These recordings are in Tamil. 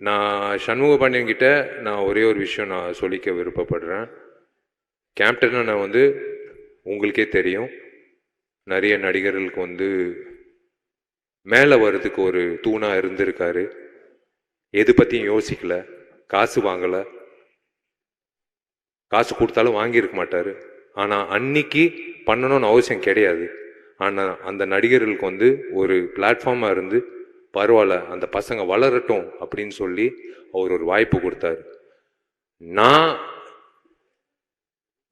நான் சண்முக பாண்டியன்கிட்ட நான் ஒரே ஒரு விஷயம் நான் சொல்லிக்க விருப்பப்படுறேன். கேப்டனை நான் வந்து உங்களுக்கே தெரியும். நிறைய நடிகர்களுக்கு வந்து மேலே வர்றதுக்கு ஒரு தூணாக இருந்திருக்காரு. எது பற்றியும் யோசிக்கல. காசு வாங்கலை. காசு கொடுத்தாலும் வாங்கியிருக்க மாட்டார். ஆனால் அன்னைக்கு பண்ணணும்னு அவசியம் கிடையாது. ஆனால் அந்த நடிகர்களுக்கு வந்து ஒரு பிளாட்ஃபார்மாக இருந்து பரவாயில்ல அந்த பசங்க வளரட்டும் அப்படின்னு சொல்லி அவர் ஒரு வாய்ப்பு கொடுத்தாரு. நான்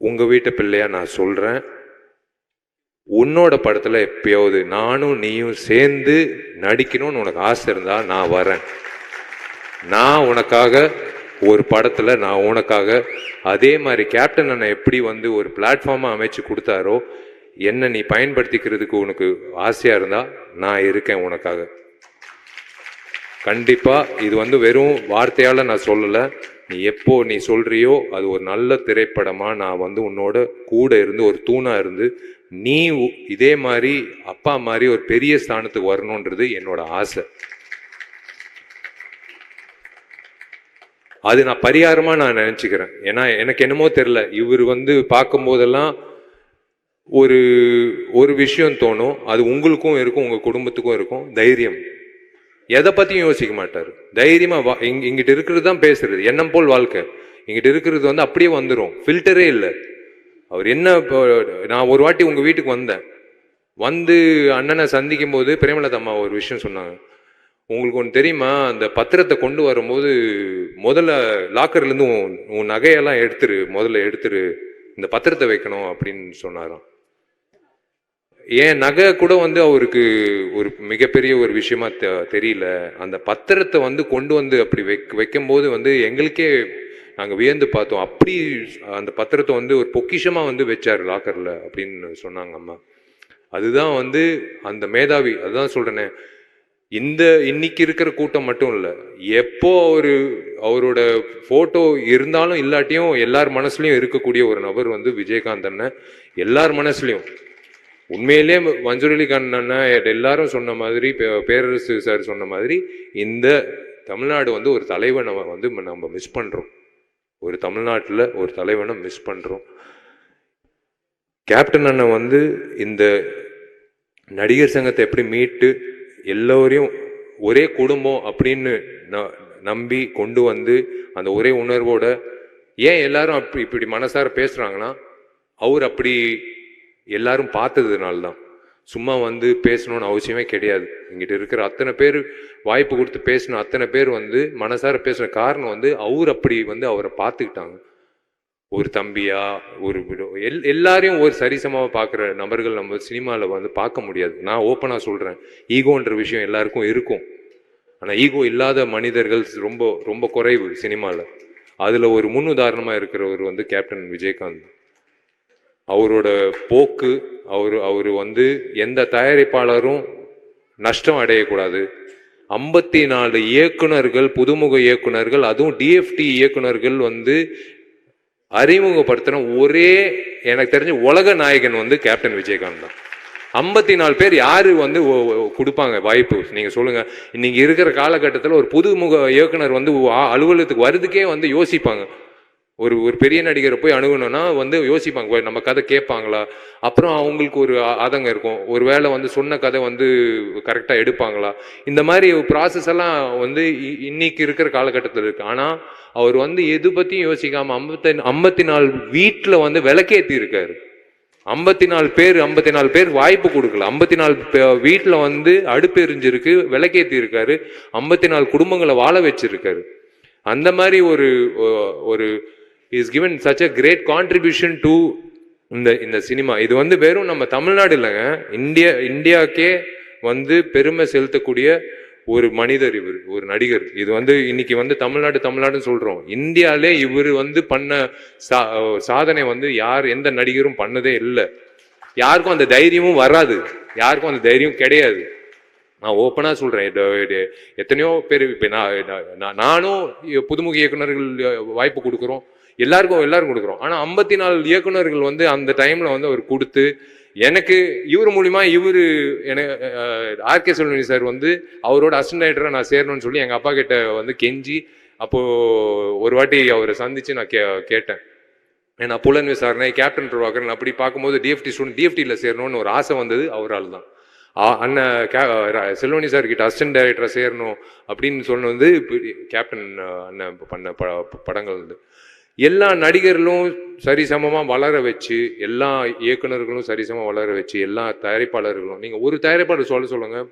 உங்கள் வீட்டு பிள்ளையா நான் சொல்கிறேன் உன்னோட படத்தில் எப்பயாவது நானும் நீயும் சேர்ந்து நடிக்கணும்னு உனக்கு ஆசை இருந்தால் நான் வரேன். நான் உனக்காக ஒரு படத்தில் நான் உனக்காக அதே மாதிரி கேப்டன் அண்ணன் எப்படி வந்து ஒரு பிளாட்ஃபார்மாக அமைச்சு கொடுத்தாரோ என்ன நீ பயன்படுத்திக்கிறதுக்கு உனக்கு ஆசையாக இருந்தால் நான் இருக்கேன் உனக்காக. கண்டிப்பாக இது வந்து வெறும் வார்த்தையால் நான் சொல்லலை. நீ எப்போ நீ சொல்கிறியோ அது ஒரு நல்ல திரைப்படமாக நான் வந்து உன்னோட கூட இருந்து ஒரு தூணாக இருந்து நீ உ- இதே மாதிரி அப்பா மாதிரி ஒரு பெரிய ஸ்தானத்துக்கு வரணுன்றது என்னோட ஆசை. அது நான் பரிகாரமாக நான் நினச்சிக்கிறேன். ஏன்னா எனக்கு என்னமோ தெரியல. இவர் வந்து பார்க்கும்போதெல்லாம் ஒரு ஒரு விஷயம் தோணும். அது உங்களுக்கும் இருக்கும் உங்கள் குடும்பத்துக்கும் இருக்கும். தைரியம். எதை பத்தியும் யோசிக்க மாட்டார். தைரியமா வா இங்க இங்கிட்ட இருக்கிறது தான் பேசுறது. எண்ணம் போல் வாழ்க்கை. இங்கிட்ட இருக்கிறது வந்து அப்படியே வந்துடும் ஃபில்டரே இல்லை. அவர் என்ன இப்போ நான் ஒரு வாட்டி உங்க வீட்டுக்கு வந்தேன். வந்து அண்ணனை சந்திக்கும் போது பிரேமலதா அம்மா ஒரு விஷயம் சொன்னாங்க. உங்களுக்கு ஒன்று தெரியுமா? அந்த பத்திரத்தை கொண்டு வரும்போது முதல்ல லாக்கர்லேருந்து உன் உன் நகையெல்லாம் எடுத்துரு முதல்ல எடுத்துரு இந்த பத்திரத்தை வைக்கணும் அப்படின்னு சொன்னாராம். ஏன் நகை கூட வந்து அவருக்கு ஒரு மிகப்பெரிய ஒரு விஷயமா தெ- தெரியல. அந்த பத்திரத்தை வந்து கொண்டு வந்து அப்படி வைக்க வைக்கும்போது வந்து எங்களுக்கே நாங்கள் வியந்து பார்த்தோம். அப்படி அந்த பத்திரத்தை வந்து ஒரு பொக்கிஷமாக வந்து வச்சார் லாக்கரில் அப்படின்னு சொன்னாங்க அம்மா. அதுதான் வந்து அந்த மேதாவி அதுதான் சொல்கிறேனே இந்த இன்னைக்கு இருக்கிற கூட்டம் மட்டும் இல்லை எப்போ அவர் அவரோட ஃபோட்டோ இருந்தாலும் இல்லாட்டியும் எல்லார் மனசுலையும் இருக்கக்கூடிய ஒரு நபர் வந்து விஜயகாந்த் அண்ணன். எல்லார் மனசுலையும். உண்மையிலேயே மஞ்சள் அலிகான் எல்லாரும் சொன்ன மாதிரி பே- பேரரசு சார் சொன்ன மாதிரி இந்த தமிழ்நாடு வந்து ஒரு தலைவனை வந்து நம்ம மிஸ் பண்ணுறோம் ஒரு தமிழ்நாட்டில் ஒரு தலைவனை மிஸ் பண்ணுறோம் கேப்டன் அண்ணன் வந்து இந்த நடிகர் சங்கத்தை எப்படி மீட்டு எல்லோரையும் ஒரே குடும்பம் அப்படின்னு ந- நம்பி கொண்டு வந்து அந்த ஒரே உணர்வோட ஏன் எல்லாரும் அப்படி இப்படி மனசார பேசுகிறாங்கன்னா அவர் அப்படி எல்லாரும் பார்த்ததுனால தான் சும்மா வந்து பேசணும்னு அவசியமே கிடையாது. எங்கிட்ட இருக்கிற அத்தனை பேர் வாய்ப்பு கொடுத்து பேசின அத்தனை பேர் வந்து மனசார பேசுகிற காரணம் வந்து அவர் அப்படி வந்து அவரை பார்த்துக்கிட்டாங்க. ஒரு தம்பியா ஒரு எல் எல்லாரையும் ஒரு சரிசமாக பார்க்குற நபர்கள் நம்ம சினிமாவில் வந்து பார்க்க முடியாது. நான் ஓப்பனாக சொல்கிறேன் ஈகோன்ற விஷயம் எல்லாருக்கும் இருக்கும். ஆனால் ஈகோ இல்லாத மனிதர்கள் ரொம்ப ரொம்ப குறைவு சினிமாவில் அதில் ஒரு முன்னுதாரணமாக இருக்கிறவர் வந்து கேப்டன் விஜயகாந்த். அவரோட போக்கு அவர் அவர் வந்து எந்த தயாரிப்பாளரும் நஷ்டம் அடையக்கூடாது. ஐம்பத்தி நாலு இயக்குனர்கள் புதுமுக இயக்குனர்கள் அதுவும் டிஎஃப்டி இயக்குனர்கள் வந்து அறிமுகப்படுத்தின ஒரே எனக்கு தெரிஞ்ச உலக நாயகன் வந்து கேப்டன் விஜயகாந்த் தான். ஐம்பத்தி நாலு பேர் யாரு வந்து கொடுப்பாங்க வாய்ப்பு? நீங்க சொல்லுங்க. இன்னைக்கு இருக்கிற காலகட்டத்தில் ஒரு புதுமுக இயக்குனர் வந்து அலுவலகத்துக்கு வர்றதுக்கே வந்து யோசிப்பாங்க. ஒரு ஒரு பெரிய நடிகரை போய் அணுகணும்னா வந்து யோசிப்பாங்க. நம்ம கதை கேட்பாங்களா? அப்புறம் அவங்களுக்கு ஒரு ஆ- ஆதங்கம் இருக்கும். ஒருவேளை வந்து சொன்ன கதை வந்து கரெக்டாக எடுப்பாங்களா? இந்த மாதிரி ப்ராசஸ் எல்லாம் வந்து இ- இன்னைக்கு இருக்கிற காலகட்டத்தில் இருக்கு. ஆனால் அவர் வந்து எது பற்றியும் யோசிக்காமல் ஐம்பத்தி ஐம்பத்தி நாலு வீட்டில் வந்து விளக்கேற்றி இருக்காரு. ஐம்பத்தி நாலு பேர் ஐம்பத்தி நாலு பேர் வாய்ப்பு கொடுக்கல. ஐம்பத்தி நாலு வீட்டில் வந்து அடுப்பு எரிஞ்சிருக்கு விளக்கேற்றி இருக்காரு. ஐம்பத்தி நாலு குடும்பங்களை வாழ வச்சிருக்காரு. அந்த மாதிரி ஒரு ஒரு is given such a great contribution to இந்த இந்த சினிமா இது வந்து வெறும் நம்ம தமிழ்நாடு இல்லைங்க. இந்தியா இந்தியாக்கே வந்து பெருமை செலுத்தக்கூடிய ஒரு மனிதர் இவர் ஒரு நடிகர். இது வந்து இன்னைக்கு வந்து தமிழ்நாடு தமிழ்நாடுன்னு சொல்றோம். இந்தியாலே இவர் வந்து பண்ண சா சாதனை வந்து யார் எந்த நடிகரும் பண்ணதே இல்லை. யாருக்கும் அந்த தைரியமும் வராது. யாருக்கும் அந்த தைரியம் கிடையாது. நான் ஓப்பனாக சொல்கிறேன் எத்தனையோ பேர் இப்போ நான் நான்- நானும் புதுமுக இயக்குனர்கள் வாய்ப்பு கொடுக்குறோம். எல்லாருக்கும் எல்லாருக்கும் கொடுக்குறோம். ஆனால் ஐம்பத்தி நாலு இயக்குனர்கள் வந்து அந்த டைமில் வந்து அவர் கொடுத்து எனக்கு இவர் மூலிமா இவர் எனக்கு ஆர்கே செல்வனி சார் வந்து அவரோட அசிஸ்டன்ட் டைரக்டராக நான் சேரணும்னு சொல்லி எங்கள் அப்பா கிட்ட வந்து கெஞ்சி அப்போது ஒரு வாட்டி அவரை சந்தித்து நான் கே கேட்டேன். ஏன்னா புலன் விசாரணை கேப்டன் பிரபாகரன் அப்படி பார்க்கும்போது டிஎஃப்டி ஸ்டூடெண்ட் டிஎஃப்டியில் சேரணும்னு ஒரு ஆசை வந்தது அவரால் தான் அண்ணன் கே செல்வனி சார் கிட்ட அசிஸ்டன்ட் டைரக்டராக சேரணும் அப்படின்னு சொன்னது கேப்டன் அண்ணன் பண்ண ப படங்கள் வந்து எல்லா நடிகர்களும் சரிசமமாக வளர வச்சு எல்லா இயக்குனர்களும் சரிசமமாக வளர வச்சு எல்லா தயாரிப்பாளர்களும் நீங்கள் ஒரு தயாரிப்பாளர் சொல்ல சொல்லுங்கள்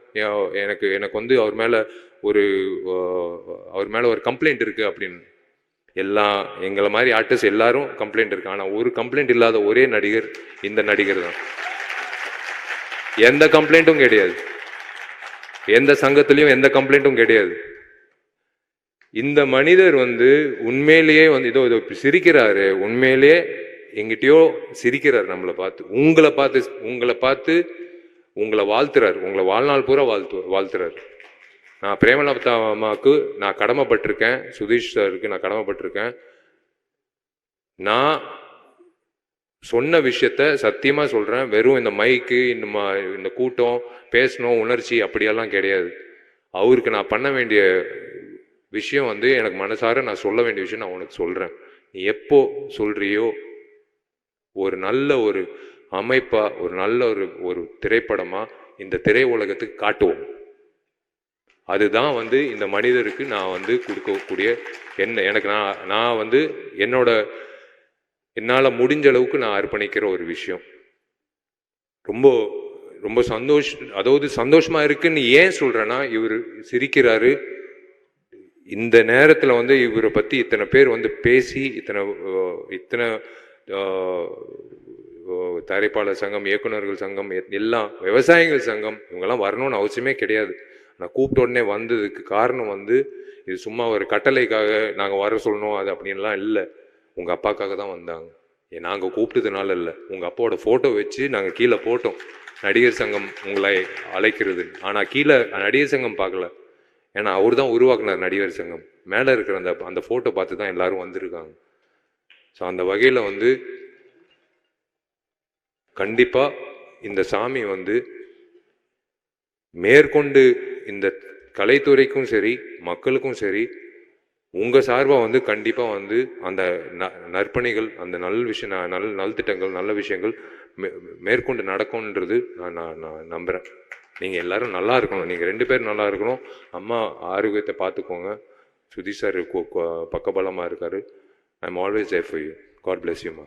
எனக்கு எனக்கு வந்து அவர் மேலே ஒரு அவர் மேலே ஒரு கம்ப்ளைண்ட் இருக்குது அப்படின்னு. எல்லா எங்களை மாதிரி ஆர்டிஸ்ட் எல்லாரும் கம்ப்ளைண்ட் இருக்கு. ஆனால் ஒரு கம்ப்ளைண்ட் இல்லாத ஒரே நடிகர் இந்த நடிகர் தான். எந்த கம்ப்ளைண்ட்டும் கிடையாது. எந்த சங்கத்துலேயும் எந்த கம்ப்ளைண்ட்டும் கிடையாது. இந்த மனிதர் வந்து உண்மையிலேயே வந்து இதோ இதோ சிரிக்கிறாரு. உண்மையிலேயே எங்கிட்டயோ சிரிக்கிறார் நம்மளை பார்த்து. உங்களை பார்த்து உங்களை பார்த்து உங்களை வாழ்த்துறாரு. உங்களை வாழ்நாள் பூரா வாழ்த்து வாழ்த்துறாரு. நான் பிரேமலதா அம்மாவுக்கு நான் கடமைப்பட்டிருக்கேன். சுதீஷ் சாருக்கு நான் கடமைப்பட்டிருக்கேன். நான் சொன்ன விஷயத்த சத்தியமாக சொல்கிறேன் வெறும் இந்த மைக்கு இந்த மா- இந்த கூட்டம் பேசணும் உணர்ச்சி அப்படியெல்லாம் கிடையாது. அவருக்கு நான் பண்ண வேண்டிய விஷயம் வந்து எனக்கு மனசார நான் சொல்ல வேண்டிய விஷயம் நான் உனக்கு சொல்கிறேன் நீ எப்போ சொல்கிறியோ ஒரு நல்ல ஒரு அமைப்பாக ஒரு நல்ல ஒரு ஒரு திரைப்படமாக இந்த திரை உலகத்துக்கு காட்டுவோம். அதுதான் வந்து இந்த மனிதருக்கு நான் வந்து கொடுக்கக்கூடிய என்ன எனக்கு நான் நான் வந்து என்னோட என்னால் முடிஞ்ச அளவுக்கு நான் அர்ப்பணிக்கிற ஒரு விஷயம். ரொம்ப ரொம்ப சந்தோஷ் அதாவது சந்தோஷமாக இருக்குன்னு ஏன் சொல்கிறேன்னா இவர் சிரிக்கிறாரு இந்த நேரத்தில் வந்து இவரை பற்றி இத்தனை பேர் வந்து பேசி இத்தனை இத்தனை தயாரிப்பாளர் சங்கம் இயக்குனர்கள் சங்கம் எல்லாம் விவசாயிகள் சங்கம் இவங்கெல்லாம் வரணும்னு அவசியமே கிடையாது. நான் கூப்பிட்ட உடனே வந்ததுக்கு காரணம் வந்து இது சும்மா ஒரு கட்டளைக்காக நாங்கள் வர சொல்லணும் அது அப்படின்லாம் இல்லை. உங்கள் அப்பாக்காக தான் வந்தாங்க. நாங்கள் கூப்பிட்டதுனால இல்லை. உங்கள் அப்பாவோட ஃபோட்டோ வச்சு நாங்கள் கீழே போட்டோம். நடிகர் சங்கம் உங்களை அழைக்கிறது. ஆனால் கீழே நடிகர் சங்கம் பார்க்கல. ஏன்னா அவர் தான் உருவாக்குனார் நடிகர் சங்கம். மேலே இருக்கிற அந்த அந்த ஃபோட்டோ பார்த்து தான் எல்லாரும் வந்திருக்காங்க. ஸோ அந்த வகையில் வந்து கண்டிப்பாக இந்த சாமி வந்து மேற்கொண்டு இந்த கலைத்துறைக்கும் சரி மக்களுக்கும் சரி உங்கள் சார்பாக வந்து கண்டிப்பாக வந்து அந்த ந நற்பணிகள் அந்த நல் விஷயம் ந- நல் நல்திட்டங்கள் நல்ல விஷயங்கள் மே மேற்கொண்டு நடக்கும்ன்றது நான் நான் நான் நம்புகிறேன் நீங்கள் எல்லோரும் நல்லா இருக்கணும். நீங்கள் ரெண்டு பேரும் நல்லா இருக்கணும். அம்மா ஆரோக்கியத்தை பார்த்துக்கோங்க. சுதி சார் பக்கபலமாக இருக்கார். I am always there you you. God bless you மா